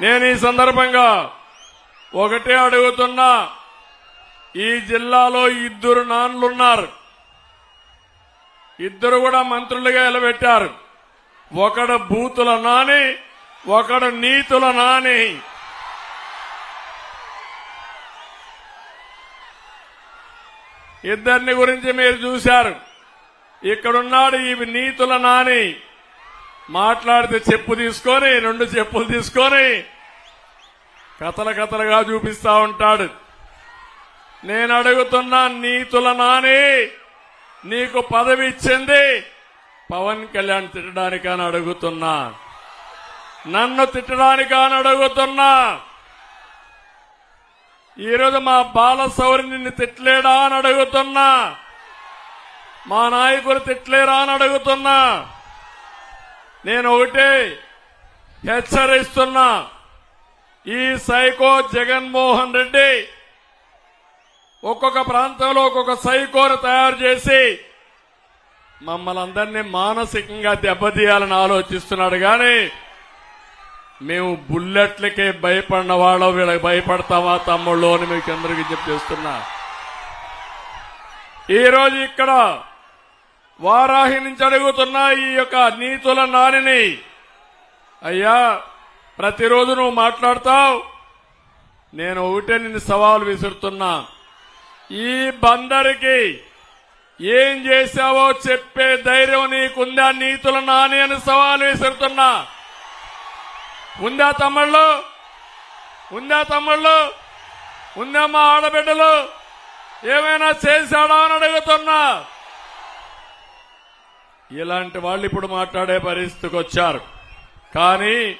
నేను ఈ సందర్భంగా ఒకటే అడుగుతున్నా ఈ జిల్లాలో ఇద్దరు నాన్లున్నారు. ఇద్దరు కూడా మంత్రులుగా నిలబెట్టారు. ఒకడు బూతుల నాని ఒకడు నీతుల నాని. ఇద్దరిని గురించి మీరు చూశారు. ఇక్కడున్నాడు ఈ నీతుల నాని. మాట్లాడితే చెప్పు తీసుకొని రెండు చెప్పులు తీసుకొని కథల కథలుగా చూపిస్తా ఉంటాడు. నేను అడుగుతున్నా నీతుల నాని నీకు పదవి ఇచ్చింది. పవన్ కళ్యాణ్ తిట్టడానికని అడుగుతున్నా. నన్ను తిట్టడానికని అడుగుతున్నా. ఈరోజు మా బాలసౌరి నిన్ను తిట్టలేడా అని అడుగుతున్నా. మా నాయకులు తిట్టలేరా అని అడుగుతున్నా. నేను ఒకటే హెచ్చరిస్తున్నా. ఈ సైకో జగన్మోహన్ రెడ్డి ఒక్కొక్క ప్రాంతంలో ఒక్కొక్క సైకోను తయారు చేసి మమ్మల్ని అందరినీ మానసికంగా దెబ్బతీయాలని ఆలోచిస్తున్నాడు. కానీ మేము బుల్లెట్లకే భయపడిన వాళ్ళం వీళ్ళకి భయపడతామా తమ్ముళ్ళు అని మీకు అందరికీ చెప్పేస్తున్నా ఈరోజు ఇక్కడ వారాహి నుంచి అడుగుతున్న ఈ యొక్క నీతుల నానిని. అయ్యా ప్రతిరోజు నువ్వు మాట్లాడతావు. నేను ఒకటే నిన్ను సవాలు విసురుతున్నా. ఈ బందరికి ఏం చేశావో చెప్పే ధైర్యం నీకుందా? నీతుల నాని అని సవాలు విసురుతున్నా. ఉందా తమ్ముళ్ళు? ఉందా తమ్ముళ్ళు? ఉందా మా ఆడబిడ్డలు? ఏమైనా చేశాడా అని అడుగుతున్నా. ఇలాంటి వాళ్ళు ఇప్పుడు మాట్లాడే పరిస్థితికి వచ్చారు. కానీ